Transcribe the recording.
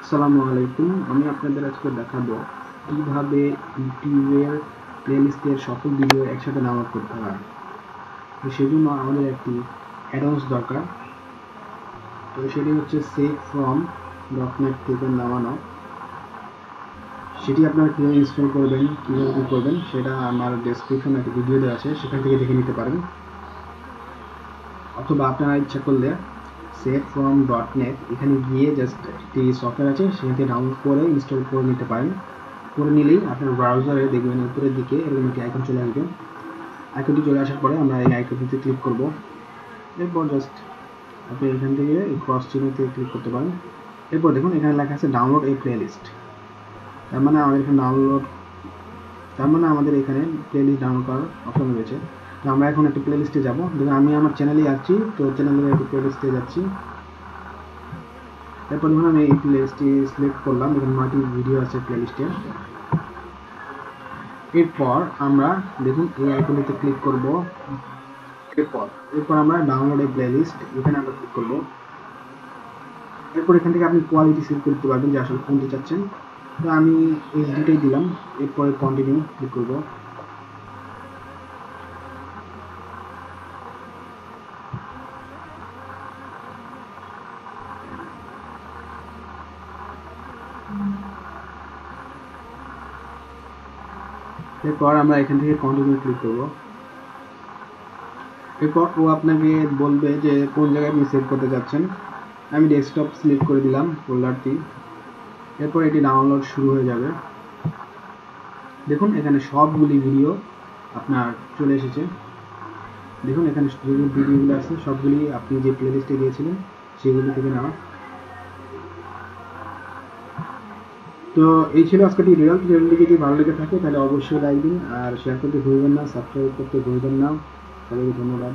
আসসালামু আলাইকুম। আমি আপনাদের আজকে দেখাবো কীভাবে ইউটিউবের প্লেলিস্টের সকল ভিডিও একসাথে ডাউনলোড করতে হয়। তো সেজন্য আমাদের একটি অ্যাডভান্স দরকার। তো সেটি হচ্ছে সেভ ফ্রম ডট নেট থেকে নামানো। সেটি আপনারা কীভাবে ইনস্টল করবেন, কীভাবে করবেন, সেটা আমার ডেসক্রিপশনে একটা ভিডিও দেওয়া আছে। সেখান থেকে দেখে নিতে পারেন। অথবা আপনারা ইচ্ছা করলে সেভ ফ্রম ডট নেট এখানে গিয়ে জাস্ট একটি সফটওয়্যার আছে সেখান থেকে ডাউনলোড করে ইনস্টল করে নিতে পারেন। করে নিলেই আপনার ব্রাউজারে দেখবেন উপরের দিকে এরকম একটি আইকন চলে আসবে। আইকনটি চলে আসার পরে আমরা এই আইকনটিতে ক্লিক করব। এরপর জাস্ট আপনি এখান থেকে এই ক্রস চিহ্নতে ক্লিক করতে পারেন। এরপর দেখুন এখানে লেখা আছে ডাউনলোড এই প্লে লিস্ট তার মানে আমাদের এখানে ডাউনলোড তার মানে আমাদের এখানে প্লে লিস্ট ডাউনলোড করার অপশন রয়েছে। তো আমরা এখন একটা প্লেলিস্টে যাব। দেখুন, আমি আমার চ্যানেলেই আছি, তো চ্যানেলের একটা প্লেলিস্টে যাচ্ছি। এরপর ধরুন, আমি এই প্লেলিস্টটি সিলেক্ট করলাম। দেখুন নয়টি ভিডিও আছে প্লে প্লেলিস্টে এরপর আমরা, দেখুন, এই আইকনটিতে ক্লিক করব। এরপর এরপর আমরা ডাউনলোড এই প্লেলিস্ট এখানে আমরা ক্লিক করব। এরপর এখান থেকে আপনি কোয়ালিটি সিলেক্ট করতে পারবেন যে আসলে কোনটি চাচ্ছেন। তো আমি এইচডিটাই দিলাম, এরপরে কন্টিনিউ ক্লিক করব। এরপর আমরা এখান থেকে কন্টিনিউ ক্লিক করব। এরপর ও আপনাকে বলবে যে কোন জায়গায় আপনি সেভ করতে যাচ্ছেন। আমি ডেস্কটপ সিলেক্ট করে দিলাম ফোল্ডারটি এরপর এটি ডাউনলোড শুরু হয়ে যাবে। দেখুন, এখানে সবগুলি ভিডিও আপনার চলে এসেছে। দেখুন, এখানে যে ভিডিওগুলো আছে, সবগুলি আপনি যে প্লেলিস্টে দিয়েছিলেন, সেগুলি থেকে নেওয়া। তো এই ছিল আজকে টিউটোরিয়াল। টিউটোরিয়ালটি যদি ভালো লেগে থাকে, তাহলে অবশ্যই লাইক দিন। আর শেয়ার করতে ভুলবেন না, সাবস্ক্রাইব করতে ভুলবেন না। সবাইকে ধন্যবাদ।